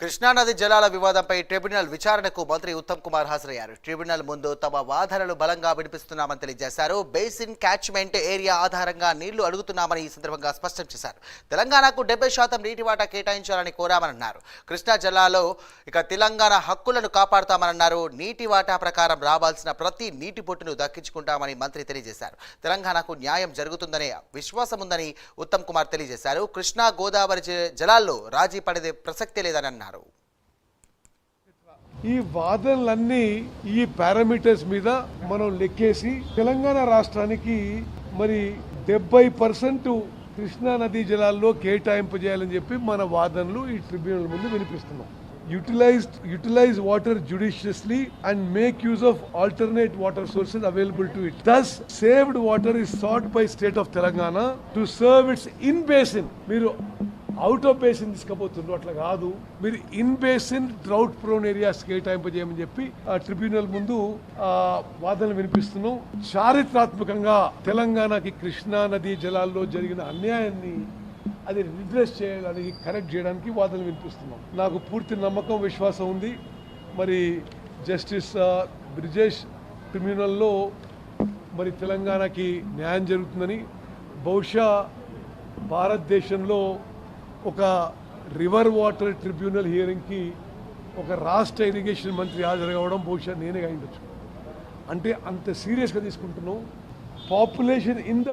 కృష్ణానది జలాల వివాదంపై ట్రిబ్యునల్ విచారణకు మంత్రి ఉత్తమ్ కుమార్ హాజరయ్యారు. ట్రిబ్యునల్ ముందు తమ వాదనలు బలంగా వినిపిస్తున్నామని తెలియజేశారు. బేసిన్ క్యాచ్మెంట్ ఏరియా ఆధారంగా నీళ్ళు అడుగుతున్నామని ఈ సందర్భంగా స్పష్టం చేశారు. తెలంగాణకు డెబ్బై శాతం నీటి వాటా కేటాయించాలని కోరామన్నారు. కృష్ణా జిల్లాలో ఇక తెలంగాణ హక్కులను కాపాడుతామన్నారు. నీటి వాటా ప్రకారం రావాల్సిన ప్రతి నీటి పొట్టును దక్కించుకుంటామని మంత్రి తెలియజేశారు. తెలంగాణకు న్యాయం జరుగుతుందనే విశ్వాసం ఉందని ఉత్తమ్ కుమార్ తెలియజేశారు. కృష్ణా గోదావరి జలాల్లో రాజీ పడేదే ప్రసక్తి లేదని అన్నారు ఈ వాదనలన్నీ ఈ పారామీటర్స్ మీద మనం లెక్కేసి తెలంగాణ రాష్ట్రానికి మరి డెబ్బై పర్సెంట్ కృష్ణా నదీ జలాల్లో కేటాయింపు చేయాలని చెప్పి మన వాదనలు ఈ ట్రిబ్యునల్ ముందు వినిపిస్తున్నాం. Utilised utilise water judiciously and make use of alternate water sources available to it thus saved water is sought by state of Telangana to serve its in basin మీరు అవుట్ ఆఫ్ బేసిన్ తీసుకుపోతుండ్రు. అట్లా కాదు. మీరు in basin drought prone areas కేటాయింపజేయమని చెప్పి ఆ tribunal ముందు వాదనలు వినిపిస్తున్నాం. చారిత్రాత్మకంగా తెలంగాణకి కృష్ణా నదీ జలాల్లో జరిగిన అన్యాయాన్ని అది రిడ్రెస్ చేయడానికి కరెక్ట్ చేయడానికి వాదనలు వినిపిస్తున్నాం. నాకు పూర్తి నమ్మకం విశ్వాసం ఉంది. మరి జస్టిస్ బ్రిజేష్ ట్రిబ్యునల్లో మరి తెలంగాణకి న్యాయం జరుగుతుందని. బహుశా భారతదేశంలో ఒక రివర్ వాటర్ ట్రిబ్యునల్ హియరింగ్కి ఒక రాష్ట్ర ఇరిగేషన్ మంత్రి హాజరు కావడం బహుశా నేనే అయిండొచ్చు. అంటే అంత సీరియస్గా తీసుకుంటున్నాం పాపులేషన్ ఇన్ ద